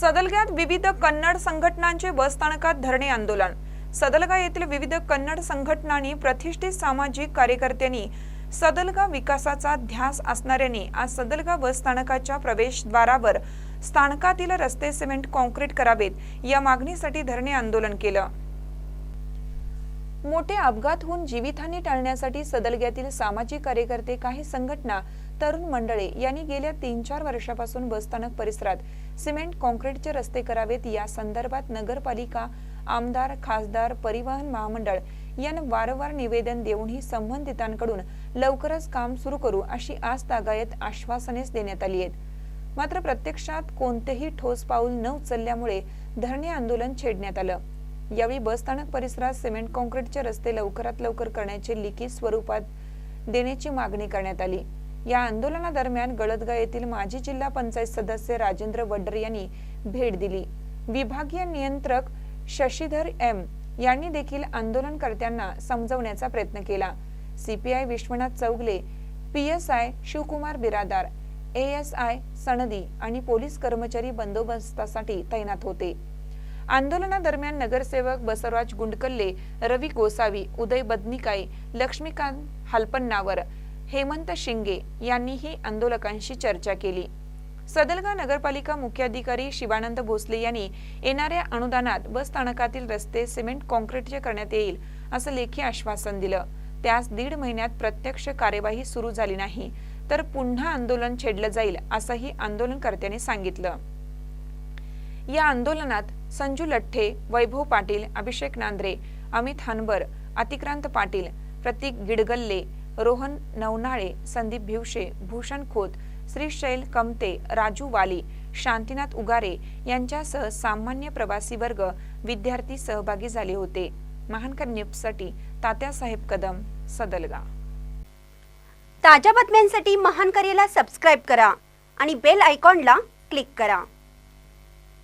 सदलग्यात विविध कन्नड संघटनांचे बसस्थानकात धरणे आंदोलन. सदलगा येथील विविध कन्नड संघटनांनी प्रतिष्ठित सामाजिक कार्यकर्त्यांनी सदलगा विकासाचा ध्यास असणाऱ्यांनी आज सदलगा बसस्थानकाच्या प्रवेशद्वारावर स्थानकातील रस्ते सिमेंट कॉन्क्रीट करावेत या मागणीसाठी धरणे आंदोलन केलं. मोठे अपघात होऊन जीवितहानी टाळण्यासाठी सदलग्यातील सामाजिक कार्यकर्ते काही संघटना तरुण मंडळे यांनी गेल्या तीन चार वर्षापासून बसस्थानक परिसरात सिमेंट कॉन्क्रीटचे रस्ते करावेत. या संदर्भात नगरपालिका आमदार खासदार परिवहन महामंडळ यांना वारंवार निवेदन देऊनही संबंधितांकडून लवकरच काम सुरू करू अशी आस तागायत आश्वासनेच देण्यात आली आहेत. मात्र प्रत्यक्षात कोणतेही ठोस पाऊल न उचलल्यामुळे धरणे आंदोलन छेडण्यात आलं. यावेळी बसस्थानक परिसरात सिमेंट कॉन्क्रीटचे रस्ते लवकरात लवकर करण्याचे लिखित स्वरूपात देण्याची मागणी करण्यात आली. या आंदोलनादरम्यान गळदगा येथील माजी जिल्हा पंचायत सदस्य राजेंद्र वड्डर यांनी भेट दिली. विभागीय नियंत्रक शशीधर एम यांनी देखील आंदोलनकर्त्यांना समजवण्याचा प्रयत्न केला. CPI Vishwanath Chougule PSI Shivkumar Biradar ASI Sanadi आणि पोलीस कर्मचारी बंदोबस्तासाठी तैनात होते. आंदोलनादरम्यान नगरसेवक बसवराज गुंडकल्ले रवी गोसावी उदय बदनिकाई लक्ष्मीकांत हालपन्नावर हेमंत शिंगे यांनीही आंदोलकांशी चर्चा केली. सदलगा नगरपालिका मुख्याधिकारी शिवानंद भोसले यांनी येणाऱ्या अनुदानात बस स्थानकातील रस्ते सिमेंट कॉन्क्रीटचे करण्यात येईल असं लेखी आश्वासन दिलं. त्यास दीड महिन्यात प्रत्यक्ष कार्यवाही सुरू झाली नाही तर पुन्हा आंदोलन छेडलं जाईल असंही आंदोलनकर्त्यांनी सांगितलं. या आंदोलनात संजू लठ्ठे वैभव पाटील अभिषेक नांद्रे अमित हनबर अतिक्रांत पाटील प्रतीक गिडगल्ले रोहन नवनाळे संदीप भिवशे भूषण खोत श्रीशैल कमते राजू वाली शांतीनाथ उगारे यांच्यासह सामान्य प्रवासी वर्ग विद्यार्थी सहभागी झाले होते. महानकर न्यूजसाठी तात्यासाहेब कदम सदलगा. ताज्या बातम्यांसाठी महानकरेला सबस्क्राईब करा आणि बेल आयकॉनला क्लिक करा.